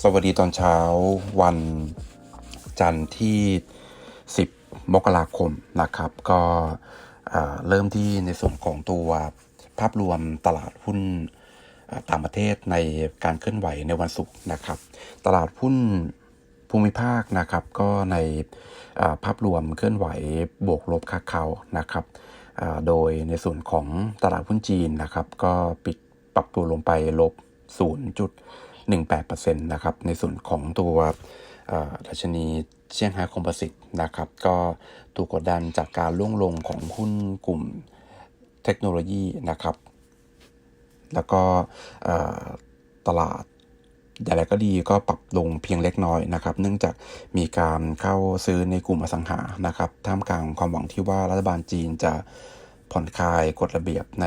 สวัสดีตอนเช้าวันจันทร์ที่ 10 มกราคมนะครับ ก็เริ่มที่ในส่วนของตัวภาพรวมตลาดหุ้นต่างประเทศในการเคลื่อนไหวในวันศุกร์นะครับ ตลาดหุ้นภูมิภาคนะครับ ก็ในภาพรวมเคลื่อนไหวบวกลบค้าเขานะครับ โดยในส่วนของตลาดหุ้นจีนนะครับ ก็ปิดปรับตัวลงไปลบ 0.18%นะครับ ในส่วนของตัวดัชนีเซี่ยงไฮ้คอมโพสิตนะครับ ก็ถูกกดดันจากการล่วงลงของหุ้นกลุ่มเทคโนโลยีนะครับ แล้วก็ตลาด อย่างไรก็ดีก็ปรับลงเพียงเล็กน้อยนะครับ เนื่องจากมีการเข้าซื้อในกลุ่มอสังหานะครับท่ามกลางความหวังที่ว่ารัฐบาลจีนจะผ่อนคลายกฎระเบียบใน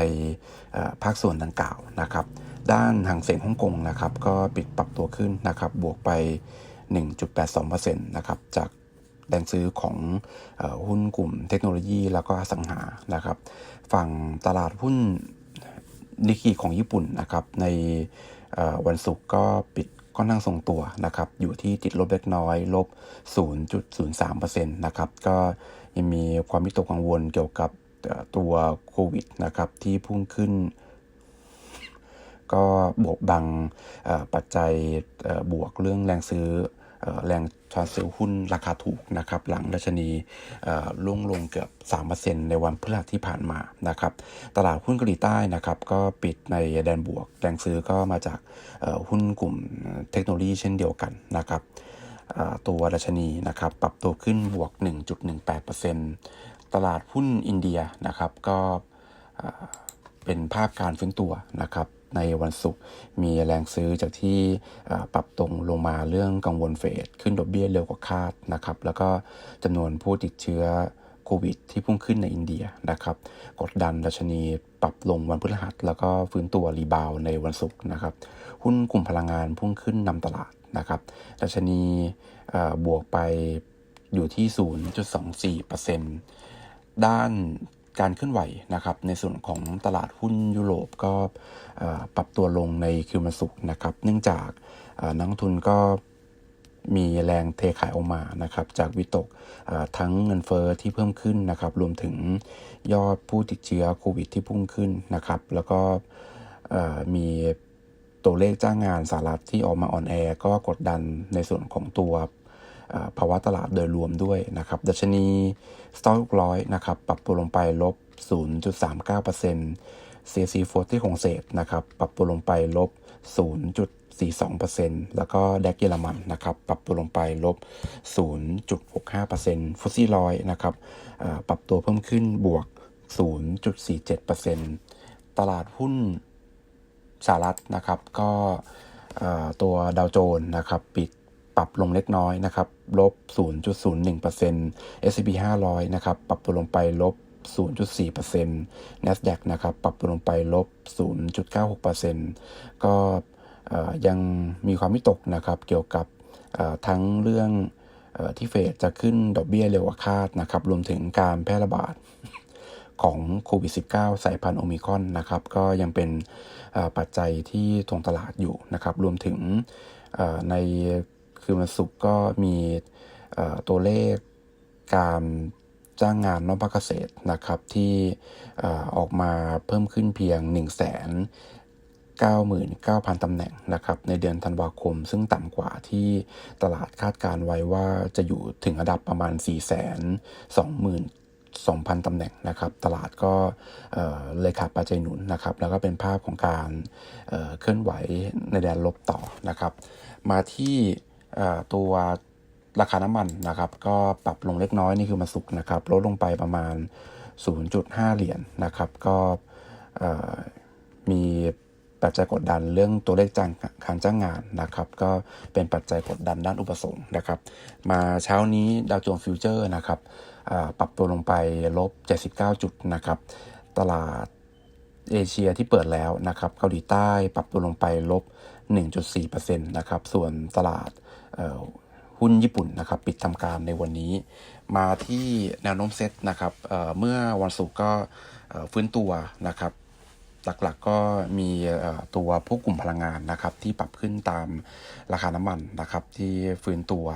ภาคส่วนดังกล่าวนะครับ ด้านหางเสียงฮ่องกงนะครับก็ปิดปรับตัวขึ้นนะครับ บวกไป 1.82%นะครับจากแรงซื้อของอหุ้นกลุ่มเทคโนโลยีแล้วก็อสังหานะครับ ฝั่งตลาดหุ้นนิกเกิของญี่ปุ่นนะครับใน วันศุกร์ก็ปิดก็นั่งทรงตัวนะครับ อยู่ที่ติดลบเล็กน้อย ลบ 0.03%นะครับ ก็ยังมีความวิตกกังวลเกี่ยวกับตัวโควิดนะครับ ที่พุ่งขึ้น ก็บวกบังปัจจัยบวกเรื่องแรงซื้อ แรงทรานซื้อหุ้นราคาถูกนะครับ หลังดัชนีล่วงลงเกือบ 3%ในวันพฤหัสที่ผ่านมานะครับ ตลาดหุ้นเกาหลีใต้นะครับ ก็ปิดในแดนบวก แรงซื้อก็มาจากหุ้นกลุ่มเทคโนโลยีเช่นเดียวกันนะครับตัวดัชนีนะครับ ปรับตัวขึ้นบวก 1.18%ตลาดหุ้นอินเดียนะครับก็เอ่อเป็นภาพการฟื้นตัวนะครับ ในวันศุกร์มีแรงซื้อจากที่ปรับตรงลงมาเรื่องกังวลเฟดขึ้นดอกเบี้ยเร็วกว่าคาดนะครับ แล้วก็จำนวนผู้ติดเชื้อโควิด ที่พุ่งขึ้นในอินเดียนะครับ กดดันดัชนีปรับลงวันพฤหัส แล้วก็ฟื้นตัวรีบาวในวันศุกร์นะครับ หุ้นกลุ่มพลังงานพุ่งขึ้นนำตลาดนะครับดัชนีบวกไปอยู่ที่ 0.24%ด้าน การเคลื่อนไหวนะครับ ในส่วนของตลาดหุ้นยุโรปก็ปรับตัวลงในคืนวันศุกร์นะครับ เนื่องจากนักทุนก็มีแรงเทขายออกมานะครับ จากวิตกทั้งเงินเฟอ้อที่เพิ่มขึ้นนะครับ รวมถึงยอดผู้ติดเชื้อโควิดที่พุ่งขึ้นนะครับ แล้วก็มีตัวเลขจ้างงานสหรัฐที่ออกมาอ่อนแอก็กดดันในส่วนของตัว ภาวะตลาดโดยรวมด้วยนะครับดัชนีสต็อกร้อยนะครับปรับตัวลงไปลบ 0.39% CAC 40ของเศษนะครับปรับตัวลงไปลบ 0.42%แล้วก็แดกเยอรมันนะครับปรับตัวลงไปลบ 0.65%ฟุตซี่ร้อยนะครับปรับตัวเพิ่มขึ้นบวก 0.47%ตลาดหุ้นสหรัฐนะครับก็ตัวดาวโจนส์นะครับปิด ปรับลงเล็กน้อยนะครับลบ 0.01% S&P 500 นะครับ ปรับตัวลงไปลบ 0.4% NASDAQ นะครับ ปรับตัวลงไปลบ 0.96%ก็ยังมีความวิตกนะครับ เกี่ยวกับทั้งเรื่องอที่เฟดจะขึ้นดอกเบี้ยเร็วกว่าคาดนะครับ รวมถึงการแพร่ระบาดของโควิด -19 สายพันธุ์โอมิคอนนะครับ ก็ยังเป็นปัจจัยที่ทวงตลาดอยู่นะครับ รวมถึงใน คืนวันศุกร์ก็มีตัวเลขการจ้างงานนอกภาคเกษตรนะครับที่ออกมาเพิ่มขึ้นเพียง 1 0 0 0 0แสน99,000 ตำแหน่งนะครับในเดือนธันวาคม ซึ่งต่ำกว่าที่ตลาดคาดการไว้ว่าจะอยู่ถึงระดับประมาณ 4 2 0 0 0 2,000 ตำแหน่งนะครับ ตลาดก็เเลยขาดปัจจัยหนุนนะครับ แล้วก็เป็นภาพของการเเคลื่อนไหวในแดนลบต่อนะครับ มาที่ ตัวราคาน้ำมันนะครับ ก็ปรับลงเล็กน้อยนี่คือมาสุกนะครับลดลงไปประมาณ 0.5 เหรียญนะครับ ก็มีปัจจัยกดดันเรื่องตัวเลขจ้างการจ้างงานนะครับ ก็เป็นปัจจัยกดดันด้านอุปสงค์นะครับ มาเช้านี้ดาวโจนส์ฟิวเจอร์นะครับปรับตัวลงไปลบ 79 จุดนะครับ ตลาดเอเชียที่เปิดแล้วนะครับเกาหลีใต้ปรับตัวลงไปลบ 1.4%นะครับ ส่วนตลาด หุ้นญี่ปุ่นนะครับปิดทำการในวันนี้ มาที่แนวโน้มเซ็ตนะครับเเมื่อวันศุกร์ก็ฟื้นตัวนะครับหลักๆก็มีตัวพวกกลุ่มพลังงานนะครับที่ปรับขึ้นตามราคาน้ำมันนะครับที่ฟื้นตัว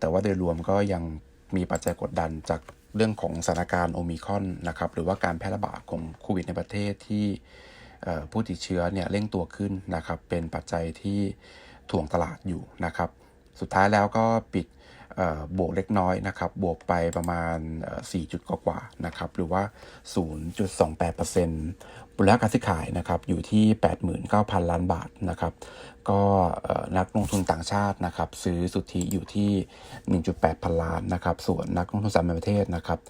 แต่ว่าโดยรวมก็ยังมีปัจจัยกดดันจากเรื่องของสถานการณ์โอมิคอนนะครับหรือว่าการแพร่ระบาดของโควิดในประเทศที่ผู้ติดเชื้อเนี่ยเร่งตัวขึ้นนะครับเป็นปัจจัยที่ถ่วงตลาดอยู่นะครับ สุดท้ายแล้วก็ปิดบวกเล็กน้อยนะครับ บวกไปประมาณเอ่อ4จุดกว่าๆนะครับ หรือว่า 0.28%มูลค่าการซื้อขายนะครับ อยู่ที่ 89,000 ล้านบาทนะครับ ก็นักลงทุนต่างชาตินะครับ ซื้อสุทธิอยู่ที่ 1.8 พันล้านนะครับ ส่วนนักลงทุนสามประเทศนะครับ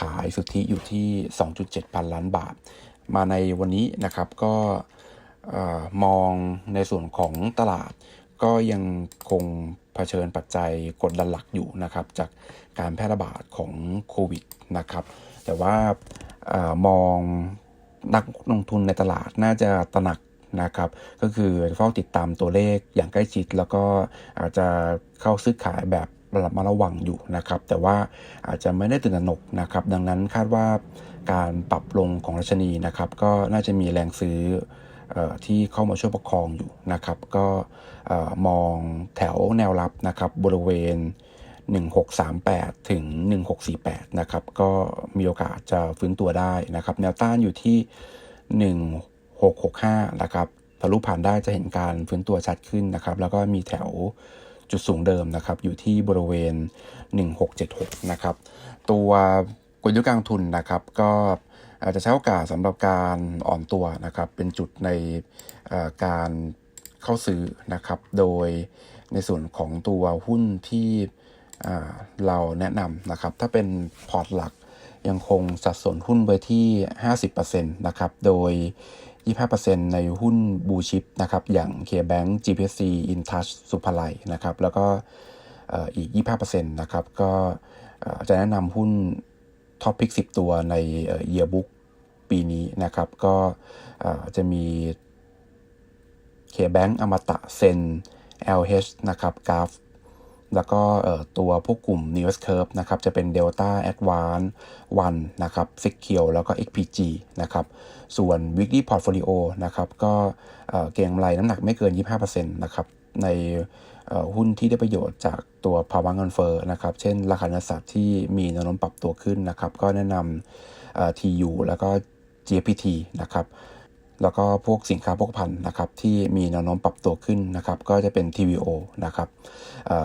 ขายสุทธิอยู่ที่ 2.7 พันล้านบาท มาในวันนี้นะครับก็มองในส่วนของตลาดก็ยังคง ผชิญปัจจัยกดดันหลักอยู่นะครับจากการแพร่ระบาดของโควิดนะครับแต่ว่าอมองนักลงทุนในตลาดน่าจะตระหนักนะครับก็คือเฝ้าติดตามตัวเลขอย่างใกล้ชิด แล้วก็อาจจะเข้าซื้อขายแบบระมัดระวังอยู่นะครับแต่ว่าอาจจะไม่ได้ตื่นตระหนกนะครับดังนั้นคาดว่าการปรับลงของรัชนีนะครับก็น่าจะมีแรงซื้อ ที่เข้ามาช่วยประคองอยู่นะครับ ก็มองแถวแนวรับนะครับบริเวณ 1638 ถึง 1648 นะครับ ก็มีโอกาสจะฟื้นตัวได้นะครับ แนวต้านอยู่ที่ 1665 นะครับทะลุผ่านได้จะเห็นการฟื้นตัวชัดขึ้นนะครับ แล้วก็มีแถวจุดสูงเดิมนะครับ อยู่ที่บริเวณ 1676 นะครับ ตัวกลยุทธ์การทุนนะครับ ก็ อาจจะใช้โอกาสสำหรับการอ่อนตัวนะครับ เป็นจุดในการเข้าซื้อนะครับ โดยในส่วนของตัวหุ้นที่เราแนะนำนะครับ ถ้าเป็นพอร์ตหลักยังคงสัดส่วนหุ้นไว้ที่ 50%นะครับ โดย 25%ในหุ้นบูชิปนะครับ อย่าง KBank GPC InTouch สุภาลัยนะครับ แล้วก็เอ่ออีก 25%นะครับ ก็จะแนะนำหุ้น ท็อปพิก10 ตัวในเอ่อ yearbook ปีนี้นะครับ ก็จะมี KBank อมตะเซน LH นะครับกราฟแล้วก็ตัวพวกกลุ่ม News Curve นะครับ จะเป็น Delta Advance One นะครับ Secure แล้วก็ XPG นะครับ ส่วน Weekly Portfolio นะครับ ก็เอ่งกำไรน้ำหนักไม่เกิน 25%นะครับ ใน หุ้นที่ได้ประโยชน์จากตัวภาวะเงินเฟ้อนะครับ เช่น ราคาเนื้อสัตว์ที่มีแนวโน้มปรับตัวขึ้นนะครับ ก็แนะนำเอ่อ TU แล้วก็ GPT นะครับ แล้วก็พวกสินค้าโภคภัณฑ์นะครับที่มีแนวโน้มปรับตัวขึ้นนะครับ ก็จะเป็น TVO นะครับ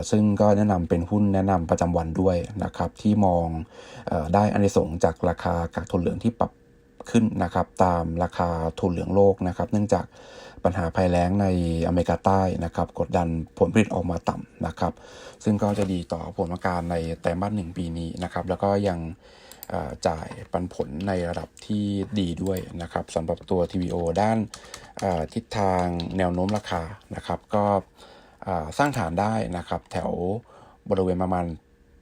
ซึ่งก็แนะนำเป็นหุ้นแนะนำประจำวันด้วยนะครับ ที่มองอได้อานิสงส์จากราคากากถั่วเหลืองที่ปรับขึ้นนะครับตามราคาถั่วเหลืองโลกนะครับ เนื่องจาก ปัญหาภัยแล้งในอเมริกาใต้นะครับ กดดันผลผลิตออกมาต่ำนะครับ ซึ่งก็จะดีต่อผลประกอบการในไตรมาสหนึ่งปีนี้นะครับ แล้วก็ยังจ่ายปันผลในระดับที่ดีด้วยนะครับสำหรับตัว TVO ด้านทิศทางแนวโน้มราคานะครับ ก็สร้างฐานได้นะครับ แถวบริเวณประมาณ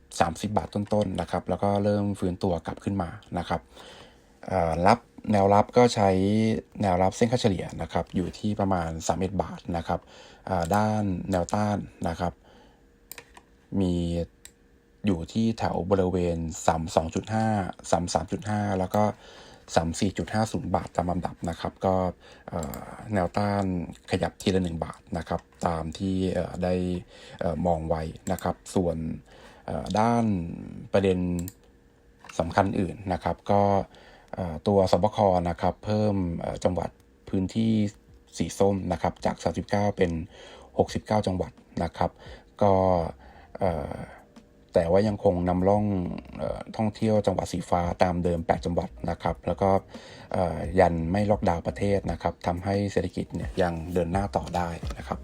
30 บาทต้นๆนะครับ แล้วก็เริ่มฟื้นตัวกลับขึ้นมานะครับ รับแนวรับก็ใช้แนวรับเส้นค่าเฉลี่ยนะครับอยู่ที่ประมาณ31บาทนะครับด้านแนวต้านนะครับมีอยู่ที่แถวบริเวณ 32.5 33.5 แล้วก็ 34.50 บาทตามลำดับนะครับ ก็แนวต้านขยับทีละ 1 บาทนะครับ ตามที่ได้มองไว้นะครับ ส่วนด้านประเด็นสำคัญอื่นนะครับ ก็ ตัวสบคนะครับเพิ่มจังหวัดพื้นที่สีส้มนะครับจาก 39 เป็น 69 จังหวัดนะครับ ก็แต่ว่ายังคงนำร่องอท่องเที่ยวจังหวัดสีฟ้าตามเดิม 8 จังหวัดนะครับ แล้วก็ยันไม่ล็อกดาวน์ประเทศนะครับทำให้เศรษฐกิจเนี่ยยังเดินหน้าต่อได้นะครับ